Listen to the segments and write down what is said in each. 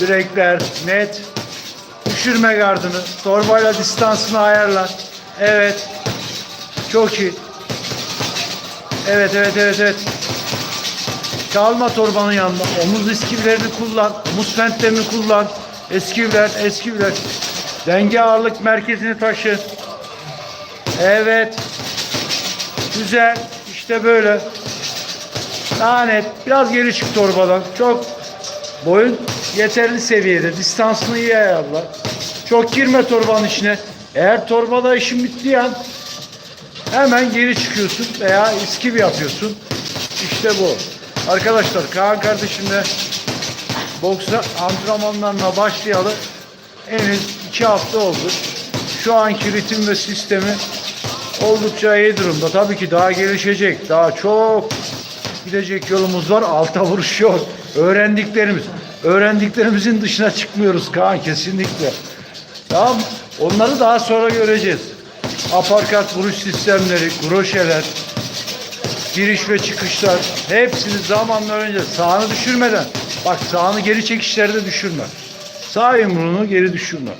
Direkler net. Düşürme gardını. Torbayla distansını ayarla. Evet. Çok iyi. Evet evet evet evet. Kalma torbanın yanında. Omuz iskivlerini kullan. Omuz fentlerini kullan. Eskivler, eskivler. Denge ağırlık merkezini taşı. Evet. Güzel. İşte böyle. Daha net. Biraz geri çık torbadan. Çok boyun yeterli seviyede. Distansını iyi ayarla. Çok girme torbanın içine. Eğer torbada işin bittiği an hemen geri çıkıyorsun veya iskiv yapıyorsun. İşte bu. Arkadaşlar Kaan kardeşimle boksa antrenmanlarına başlayalı henüz iki hafta oldu. Şu anki ritim ve sistemi oldukça iyi durumda. Tabii ki daha gelişecek. Daha çok gidecek yolumuz var. Alta vuruş yok. Öğrendiklerimiz. Öğrendiklerimizin dışına çıkmıyoruz Kaan kesinlikle. Tamam? Onları daha sonra göreceğiz. Aparkat vuruş sistemleri, kroşeler, giriş ve çıkışlar hepsini zamanla önce sağını düşürmeden bak sağını geri çekişlerde düşürme. Sağ yumruğunu geri düşürme.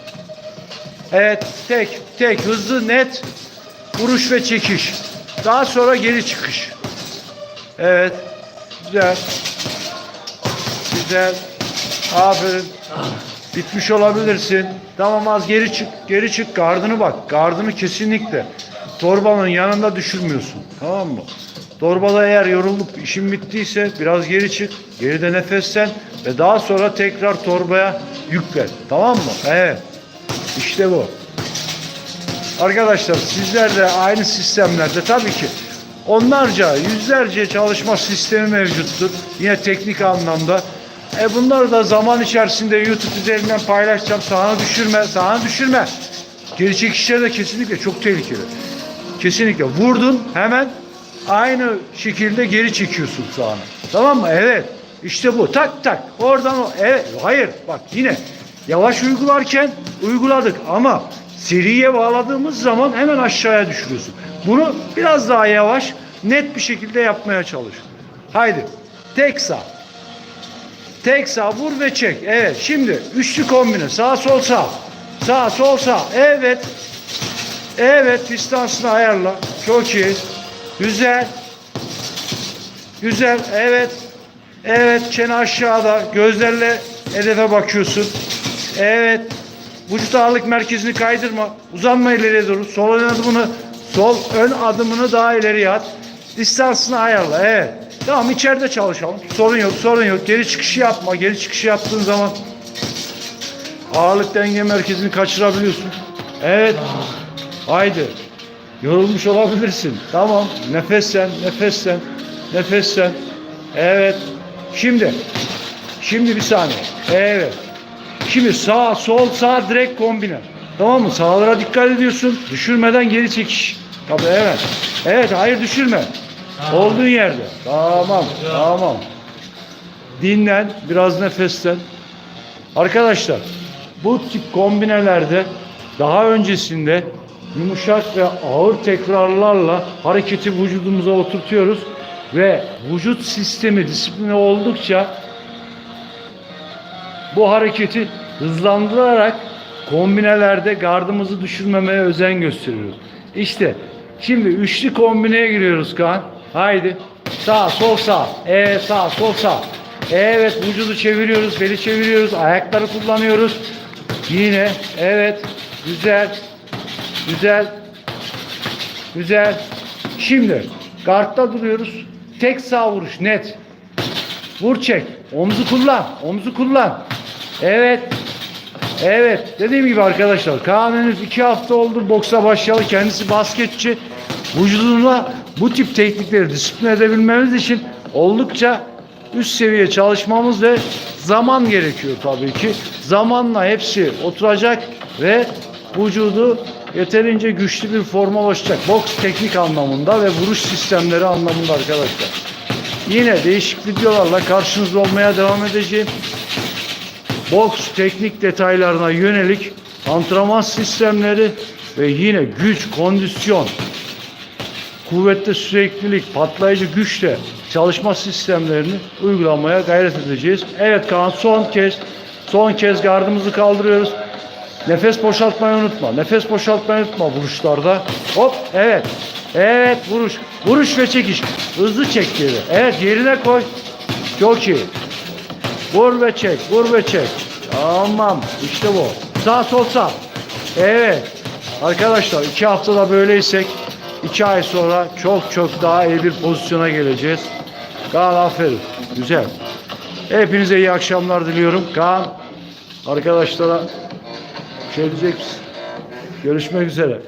Evet tek tek hızlı net vuruş ve çekiş. Daha sonra geri çıkış. Evet. Güzel. Güzel. Aferin. Bitmiş olabilirsin. Tamam az geri çık. Geri çık. Gardını bak. Gardını kesinlikle. Torbanın yanında düşürmüyorsun. Tamam mı? Torbada eğer yorulup işin bittiyse biraz geri çık. Geride nefessen ve daha sonra tekrar torbaya yüklen. Tamam mı? Evet. İşte bu. Arkadaşlar sizler de aynı sistemlerde tabii ki onlarca, yüzlerce çalışma sistemi mevcuttur. Yine teknik anlamda. E bunları da zaman içerisinde YouTube üzerinden paylaşacağım. Sağını düşürme, sağını düşürme. Geri çekişler de kesinlikle çok tehlikeli. Kesinlikle. Vurdun hemen aynı şekilde geri çekiyorsun sağını. Tamam mı? Evet. İşte bu. Tak tak. Oradan o. Evet. Hayır. Bak yine. Yavaş uygularken uyguladık ama seriye bağladığımız zaman hemen aşağıya düşürüyorsun. Bunu biraz daha yavaş, net bir şekilde yapmaya çalış. Haydi. Tek sağ. Tek sağ vur ve çek. Evet. Şimdi üçlü kombine. Sağ sol sağ. Sağ sol sağ. Evet. Evet. Distansını ayarla. Çok iyi. Güzel. Güzel. Evet. Evet. Çene aşağıda. Gözlerle hedefe bakıyorsun. Evet. Vücut ağırlık merkezini kaydırma. Uzanma ileriye doğru. Sol ön adımını, sol ön adımını daha ileriye at. Distansını ayarla. Evet. Tamam içeride çalışalım. Sorun yok, sorun yok. Geri çıkışı yapma. Geri çıkışı yaptığın zaman ağırlık denge merkezini kaçırabiliyorsun. Evet. Haydi. Yorulmuş olabilirsin. Tamam. Nefessen, nefessen, nefessen. Evet. Şimdi. Şimdi bir saniye. Evet. Şimdi sağ, sol, sağ direkt kombine. Tamam mı? Sağlara dikkat ediyorsun. Düşürmeden geri çekiş. Tabii evet. Evet, hayır düşürme. Olduğun yerde. Tamam, tamam. Dinlen, biraz nefesten. Arkadaşlar, bu tip kombinelerde daha öncesinde yumuşak ve ağır tekrarlarla hareketi vücudumuza oturtuyoruz ve vücut sistemi disiplini oldukça bu hareketi hızlandırarak kombinelerde gardımızı düşürmemeye özen gösteriyoruz. İşte şimdi üçlü kombineye giriyoruz Kaan. Haydi. Sağ, sol, sağ. Evet, sağ, sol, sağ. Evet, vücudu çeviriyoruz, beli çeviriyoruz, ayakları kullanıyoruz. Yine, evet, güzel, güzel, güzel. Şimdi, gardta duruyoruz. Tek sağ vuruş, net. Vur çek. Omzu kullan. Omzu kullan. Evet. Evet. Dediğim gibi arkadaşlar Kaan henüz iki hafta oldu boksa başlayalı. Kendisi basketçi. Vücuduna bu tip teknikleri disiplin edebilmemiz için oldukça üst seviye çalışmamız ve zaman gerekiyor tabii ki. Zamanla hepsi oturacak ve vücudu yeterince güçlü bir forma ulaşacak. Boks teknik anlamında ve vuruş sistemleri anlamında arkadaşlar. Yine değişik videolarla karşınızda olmaya devam edeceğim. Boks teknik detaylarına yönelik antrenman sistemleri ve yine güç, kondisyon, kuvvette süreklilik, patlayıcı güçle çalışma sistemlerini uygulamaya gayret edeceğiz. Evet Kaan son kez Son kez gardımızı kaldırıyoruz. Nefes boşaltmayı unutma. Nefes boşaltmayı unutma vuruşlarda. Hop evet. Evet vuruş. Vuruş ve çekiş. Hızlı çek geri. Evet yerine koy. Çok iyi. Vur ve çek. Vur ve çek. Tamam. İşte bu. Sağ sol sağ. Evet. Arkadaşlar iki haftada böyleysek iki ay sonra çok çok daha iyi bir pozisyona geleceğiz. Kaan aferin. Güzel. Hepinize iyi akşamlar diliyorum. Kaan arkadaşlara şey diyecek misin? Görüşmek üzere.